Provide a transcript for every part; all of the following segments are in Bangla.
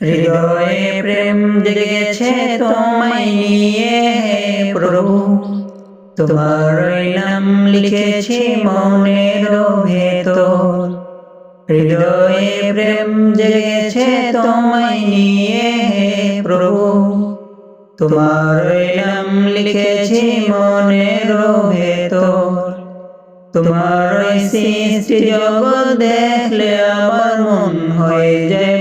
হৃদয়ে প্রেম জেগেছে তোমায় নিয়ে, প্রভু। তোমার নাম লিখেছি মনের ভেতর। হৃদয়ে প্রেম জেগেছে তোমায় নিয়ে, প্রভু। তোমার নাম লিখেছি মনের ভেতর। তোমার সৃষ্টি জগৎ দেখলে আমার মন হয়ে যায়।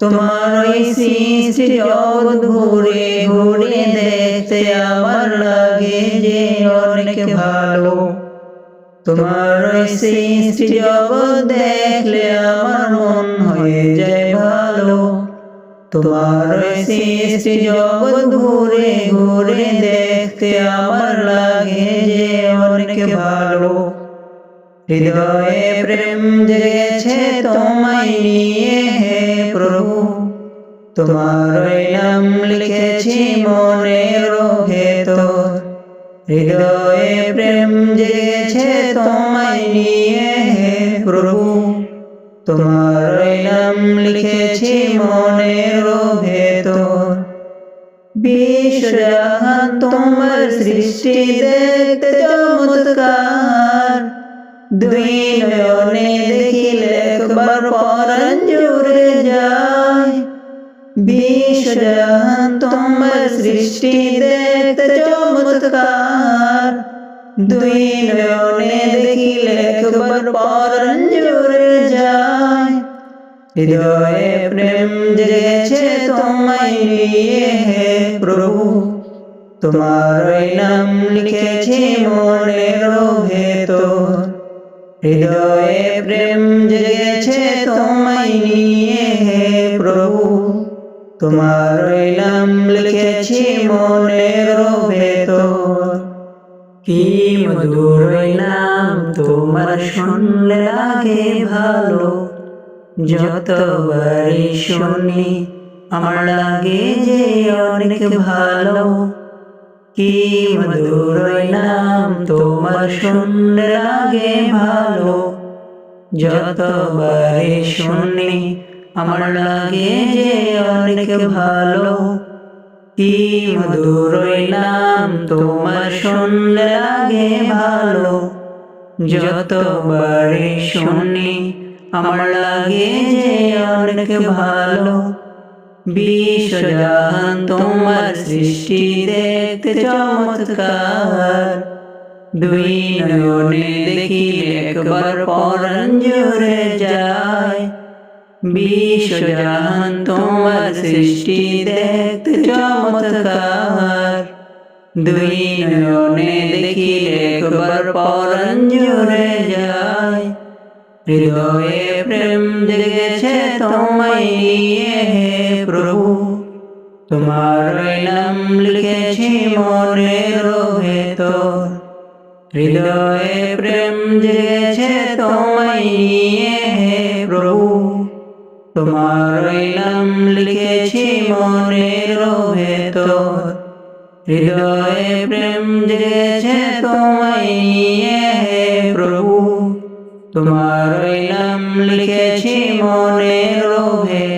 তোমার ওই সৃষ্টি জগৎ ঘুরে ঘুরে দেখতে আমার লাগে যে অনেক ভালো। তোমার ওই সৃষ্টি জগৎ দেখলে আমার মন হয়ে যায় ভালো। তোমার ওই সৃষ্টি জগৎ ঘুরে ঘুরে দেখতে আমার লাগে যে অনেক ভালো। হৃদয়ে প্রেম জেগেছে তোমায় নিয়ে, হে প্রভু। তোমার নাম লিখেছি মনের ভেতর হৃদয়ে প্রেম জেগেছে তোমায় নিয়ে, হে প্রভু। তোমার নাম লিখেছি মনের ভেতর বিশ্বজাহান তোমার সৃষ্টি দেখতে চমৎকার দুই নয়নে দেখিলে একবার পরাণ জুড়ে যায় বিশ্বজাহান তোমার সৃষ্টি দেখতে চমৎকার। দুই নয়নে দেখিলে একবার পরাণ জুড়ে যায় হৃদয়ে প্রেম জেগেছে তোমায় নিয়ে হে প্রভু। তোমার নাম লিখেছি মনের ভেতর হৃদয়ে প্রেম জেগেছে তোমায় নিয়ে, হে প্রভু। তোমার নাম লিখেছি মনের ভেতর। কি মধুর নাম তোমার শুনলে লাগে ভালো। যতবারই শুনি, আমার লাগে যে অনেক ভালো। কি মধুর নাম, তোমার শুনলে লাগে ভালো। যতবারই শুনি, আমার লাগে যে অনেক ভালো। কি মধুর নাম, তোমার শুনলে লাগে ভালো। যতবারই শুনি, আমার লাগে যে অনেক ভালো। বিশ্বজাহান, তোমার সৃষ্টি দেখতে চমৎকার। দুই নয়নে দেখিলে একবার পরাণ জুড়ে যায়। বিশ্বজাহান, তোমার সৃষ্টি দেখতে চমৎকার। দুই নয়নে দেখিলে একবার পরাণ জুড়ে যায়। হৃদয়ে প্রেম জেগেছে তোমায় নিয়ে, হে প্রভু। তোমার নাম লিখেছি মনের ভেতর। হৃদয়ে প্রেম জেগেছে তোমায় নিয়ে, হে প্রভু। তোমার নাম লিখেছি মনের ভেতর। হৃদয়ে প্রেম জেগেছে তোমায় নিয়ে, হে প্রভু। তোমার নাম লিখেছি মনের ভেতর